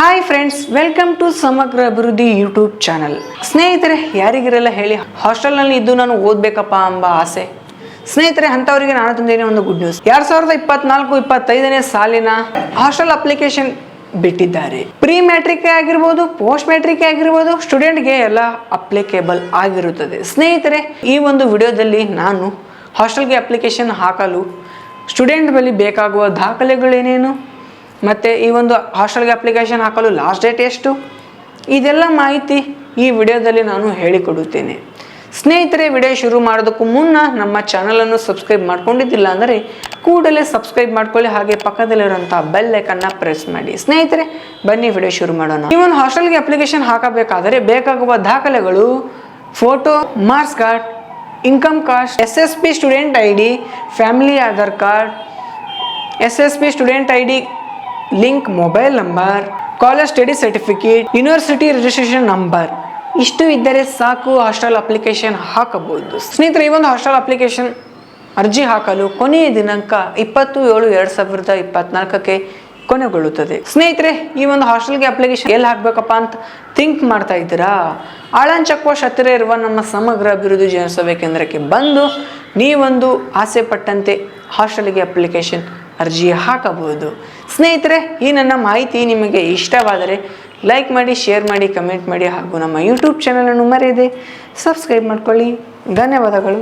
Hi friends welcome to ಸಮಗ್ರ ಅಭಿವೃದ್ಧಿ YouTube channel ಸ್ನೇಹಿತರೆ, ಯಾರಿಗಿರಲ್ಲ ಹೇಳಿ, ಹಾಸ್ಟೆಲ್ನಲ್ಲಿ ಇದ್ದು ನಾನು ಓದಬೇಕಪ್ಪ ಎಂಬ ಆಸೆ. ಸ್ನೇಹಿತರೆ, ಅಂಥವರಿಗೆ ನಾನು ತಂದೇನೆ ಒಂದು ಗುಡ್ ನ್ಯೂಸ್ ಎರಡ್ ಸಾವಿರದ ಇಪ್ಪತ್ನಾಲ್ಕು, ಇಪ್ಪತ್ತೈದನೇ ಸಾಲಿನ ಹಾಸ್ಟೆಲ್ ಅಪ್ಲಿಕೇಶನ್ ಬಿಟ್ಟಿದ್ದಾರೆ. ಪ್ರೀ ಮ್ಯಾಟ್ರಿಕ್ ಆಗಿರ್ಬೋದು ಪೋಸ್ಟ್ ಮ್ಯಾಟ್ರಿಕ್ ಆಗಿರ್ಬೋದು ಸ್ಟೂಡೆಂಟ್ಗೆ ಎಲ್ಲ ಅಪ್ಲಿಕೇಬಲ್ ಆಗಿರುತ್ತದೆ. ಸ್ನೇಹಿತರೆ, ಈ ಒಂದು ವಿಡಿಯೋದಲ್ಲಿ ನಾನು ಹಾಸ್ಟೆಲ್ಗೆ ಅಪ್ಲಿಕೇಶನ್ ಹಾಕಲು ಸ್ಟೂಡೆಂಟ್ ಬಳಿ ಬೇಕಾಗುವ ದಾಖಲೆಗಳೇನೇನು? ಮತ್ತು ಈ ಒಂದು ಹಾಸ್ಟೆಲ್ಗೆ ಅಪ್ಲಿಕೇಶನ್ ಹಾಕಲು ಲಾಸ್ಟ್ ಡೇಟ್ ಎಷ್ಟು? ಇದೆಲ್ಲ ಮಾಹಿತಿ ಈ ವಿಡಿಯೋದಲ್ಲಿ ನಾನು ಹೇಳಿಕೊಡುತ್ತೇನೆ. ಸ್ನೇಹಿತರೆ, ವಿಡಿಯೋ ಶುರು ಮಾಡೋದಕ್ಕೂ ಮುನ್ನ ನಮ್ಮ ಚಾನಲನ್ನು ಸಬ್ಸ್ಕ್ರೈಬ್ ಮಾಡ್ಕೊಂಡಿದ್ದಿಲ್ಲ ಅಂದರೆ ಕೂಡಲೇ ಸಬ್ಸ್ಕ್ರೈಬ್ ಮಾಡ್ಕೊಳ್ಳಿ, ಹಾಗೆ ಪಕ್ಕದಲ್ಲಿರುವಂಥ ಬೆಲ್ ಲೈಕನ್ನು ಪ್ರೆಸ್ ಮಾಡಿ. ಸ್ನೇಹಿತರೆ, ಬನ್ನಿ ವಿಡಿಯೋ ಶುರು ಮಾಡೋಣ. ಈ ಒಂದು ಹಾಸ್ಟೆಲ್ಗೆ ಅಪ್ಲಿಕೇಶನ್ ಹಾಕಬೇಕಾದರೆ ಬೇಕಾಗುವ ದಾಖಲೆಗಳು photo marks card income caste S S P student I D family Aadhaar card S S P student I D link, mobile number, college study certificate, university registration number. ಇಷ್ಟು ಇದ್ದರೆ ಸಾಕು, ಹಾಸ್ಟೆಲ್ ಅಪ್ಲಿಕೇಶನ್ ಹಾಕಬಹುದು. ಸ್ನೇಹಿತರೆ, ಈ ಒಂದು hostel application ಅರ್ಜಿ ಹಾಕಲು ಕೊನೆಯ ದಿನಾಂಕ ಇಪ್ಪತ್ತು ಏಳು ಎರಡು ಸಾವಿರದ ಇಪ್ಪತ್ನಾಲ್ಕಕ್ಕೆ ಕೊನೆಗೊಳ್ಳುತ್ತದೆ. ಸ್ನೇಹಿತರೆ, ಈ ಒಂದು ಹಾಸ್ಟೆಲ್ಗೆ ಅಪ್ಲಿಕೇಶನ್ ಎಲ್ಲಿ ಹಾಕ್ಬೇಕಪ್ಪ ಅಂತ ಥಿಂಕ್ ಮಾಡ್ತಾ ಇದ್ದೀರಾ? ಆಳನ್ ಚಕ್ವಾಶ್ ಹತ್ತಿರ ಇರುವ ನಮ್ಮ ಸಮಗ್ರ ಅಭಿವೃದ್ಧಿ ಜನಸೇವೆ ಕೇಂದ್ರಕ್ಕೆ ಬಂದು ನೀವೊಂದು ಆಸೆ ಪಟ್ಟಂತೆ ಹಾಸ್ಟೆಲ್ಗೆ ಅಪ್ಲಿಕೇಶನ್ ಅರ್ಜಿ ಹಾಕಬಹುದು. ಸ್ನೇಹಿತರೆ, ಈ ನನ್ನ ಮಾಹಿತಿ ನಿಮಗೆ ಇಷ್ಟವಾದರೆ ಲೈಕ್ ಮಾಡಿ ಶೇರ್ ಮಾಡಿ ಕಮೆಂಟ್ ಮಾಡಿ ಹಾಗೂ ನಮ್ಮ ಯೂಟ್ಯೂಬ್ ಚಾನಲನ್ನು ಮರೆಯದೆ ಸಬ್ಸ್ಕ್ರೈಬ್ ಮಾಡ್ಕೊಳ್ಳಿ. ಧನ್ಯವಾದಗಳು.